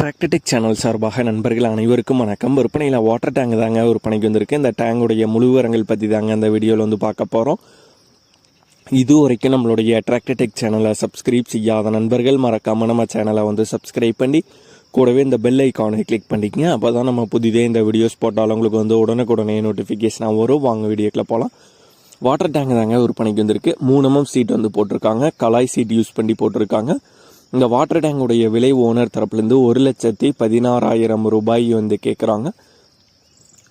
டிராக்டடிக் channel சார்பாக நண்பர்கள் அனைவருக்கும் வணக்கம். விற்பனையில் வாட்டர் டேங்க் தாங்க விற்பனைக்கு வந்திருக்கு. இந்த டேங்குடைய முழுவரங்கள் பற்றி தாங்க அந்த வீடியோவில் வந்து பார்க்க போகிறோம் இது வரைக்கும் நம்மளுடைய டிராக்டடிக் சேனலை சப்ஸ்கிரைப் செய்யாத நண்பர்கள் மறக்காமல் நம்ம சேனலை வந்து சப்ஸ்கிரைப் பண்ணி கூடவே இந்த பெல் ஐக்கானை கிளிக் பண்ணிக்கங்க. அப்போ தான் நம்ம புதிதே இந்த வீடியோஸ் போட்டாலும் உங்களுக்கு வந்து உடனுக்குடனே நோட்டிஃபிகேஷனாக வரும். வாங்க வீடியோக்கில் போகலாம் வாட்டர் டேங்க் தாங்க விற்பனைக்கு வந்திருக்கு. மூணு எம்எம் சீட் வந்து போட்டிருக்காங்க. கலாய் சீட் யூஸ் பண்ணி போட்டிருக்காங்க. இந்த வாட்டர் டேங்குடைய விலை ஓனர் தரப்புலேருந்து ஒரு லட்சத்தி பதினாறாயிரம் ரூபாய் வந்து கேட்குறாங்க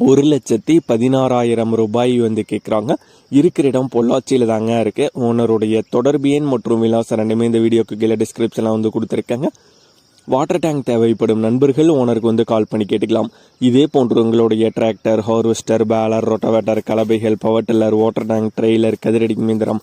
ஒரு லட்சத்தி பதினாறாயிரம் ரூபாய் வந்து கேட்குறாங்க இருக்கிற இடம் பொள்ளாச்சியில் தாங்க இருக்குது ஓனருடைய தொடர்பு எண் மற்றும் விலாசம் ரெண்டுமே இந்த வீடியோக்கு கீழே டிஸ்கிரிப்ஷனில் வந்து கொடுத்துருக்காங்க. வாட்டர் டேங்க் தேவைப்படும் நண்பர்கள் ஓனருக்கு வந்து கால் பண்ணி கேட்டுக்கலாம். இதே போன்று உங்களுடைய tractor harvester baler rotavator கலபைகள் power tiller water tank trailer கதிரடி மிந்திரம்